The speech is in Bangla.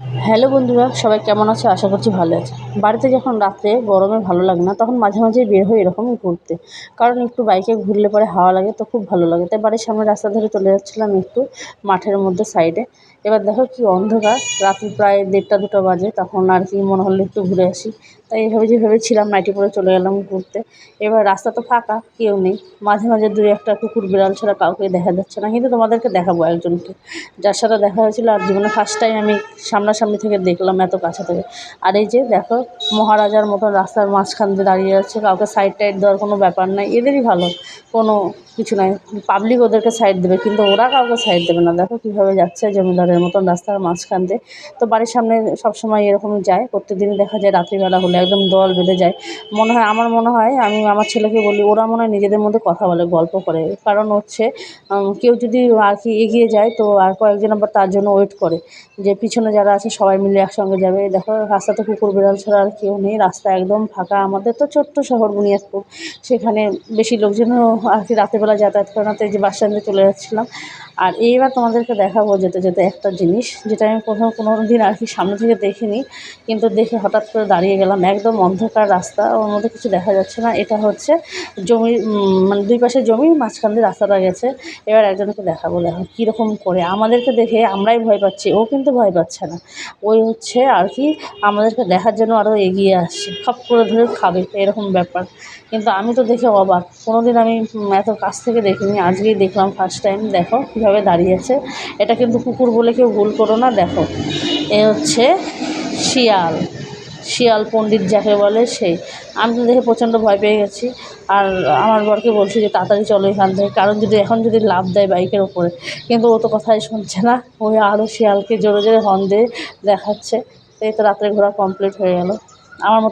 হ্যালো বন্ধুরা, সবাই কেমন আছো? আশা করছি ভালো আছে। বাড়িতে যখন রাত্রে গরমে ভালো লাগে না, তখন মাঝে মাঝে বের হই এরকম ঘুরতে। কারণ একটু বাইকে ঘুরলে পরে হাওয়া লাগে, তো খুব ভালো লাগে। তাই বাড়ির সামনে রাস্তা ধরে চলে যাচ্ছিলাম একটু মাঠের মধ্যে সাইডে। এবার দেখো কি অন্ধকার, রাত্রি প্রায় দেড়টা দুটো বাজে, তখন আর কি মনে হলো একটু ঘুরে আসি। তাই এইভাবে যে ভেবেছিলাম নাইটি পরে চলে গেলাম ঘুরতে। এবার রাস্তা তো ফাঁকা, কেউ নেই। মাঝে মাঝে দুই একটা কুকুর বিড়াল ছাড়া কাউকে দেখা যাচ্ছে না। কিন্তু তোমাদেরকে দেখাবো একজনকে। যার সাথে দেখা হয়েছিল, আর জীবনে ফার্স্ট টাইম আমি সামনাসামনি থেকে দেখলাম এত কাছে থেকে। আর এই যে দেখো, মহারাজার মতন রাস্তার মাঝখান দিয়ে দাঁড়িয়ে আছে। কাউকে সাইড টাইড দেওয়ার কোনো ব্যাপার নাই। এদেরই ভালো। কোনো কিছু নাই। পাবলিক ওদেরকে সাইড দেবে, কিন্তু ওরা কাউকে সাইড দেবে না। দেখো কীভাবে যাচ্ছে জমিদারের মতন রাস্তার মাঝখান দিয়ে। তো বাড়ির সামনে সবসময় এরকম যায়। প্রত্যেকদিনই দেখা যায়, রাত্রিবেলা হলে একদম দল বেঁধে যায়। মনে হয়, আমার মনে হয়, আমি আমার ছেলেকে বলি, ওরা মনে হয় নিজেদের মধ্যে কথা বলে, গল্প করে। কারণ হচ্ছে কেউ যদি আর কি এগিয়ে যায়, তো আর কয়েকজন আবার তার জন্য ওয়েট করে। যে পিছনে যারা আছে, সবাই মিলে একসঙ্গে যাবে। দেখো রাস্তাতে কুকুর বিড়াল ছাড়া আর কেউ নেই। রাস্তা একদম ফাঁকা। আমাদের তো ছোট্ট শহর বুনিয়াদপুর সেখানে বেশি লোকজনও আর কি রাতেরবেলা যাতায়াত করে না, তো এই যে বাস স্ট্যান্ডে চলে যাচ্ছিলাম। আর এইবার তোমাদেরকে দেখাবো যেতে যেতে একটা জিনিস, যেটা আমি কোথাও কোনো দিন আর কি সামনে থেকে দেখিনি। কিন্তু দেখে হঠাৎ করে দাঁড়িয়ে গেলাম। একদম অন্ধকার রাস্তা, ওর মধ্যে কিছু দেখা যাচ্ছে না। এটা হচ্ছে জমি মানে দুই পাশে জমি, মাঝখান দিয়ে রাস্তাটা গেছে। এবার একজনকে দেখাবো। দেখো, কীরকম করে। আমাদেরকে দেখে আমরাই ভয় পাচ্ছি। ও কিন্তু ভয় পাচ্ছে না। ওই হচ্ছে আর কি আমাদেরকে দেখার জন্য আরও এগিয়ে আসছে। খপ করে ধরে খাবে, এরকম ব্যাপার। কিন্তু আমি তো দেখে অবাক। কোনো দিন আমি এত কাছ থেকে দেখিনি। আজকেই দেখলাম ফার্স্ট টাইম দেখো কীভাবে দাঁড়িয়েছে এটা কিন্তু কুকুর বলে কেউ ভুল করো না। দেখো, এ হচ্ছে শিয়াল। শিয়াল পণ্ডিত যাকে বলে সেই আমি তো দেখে প্রচণ্ড ভয় পেয়ে গেছি। আর আমার বরকে বলছি যে তাড়াতাড়ি চলো এখান থেকে, কারণ যদি এখন যদি লাভ দেয় বাইকের ওপরে কিন্তু ও তো কথাই শুনছে না। ওই আরও শিয়ালকে জোরে জোরে হর্ন দিয়ে দেখাচ্ছে। এই তো রাত্রে ঘোরা কমপ্লিট হয়ে গেল। আমার মতো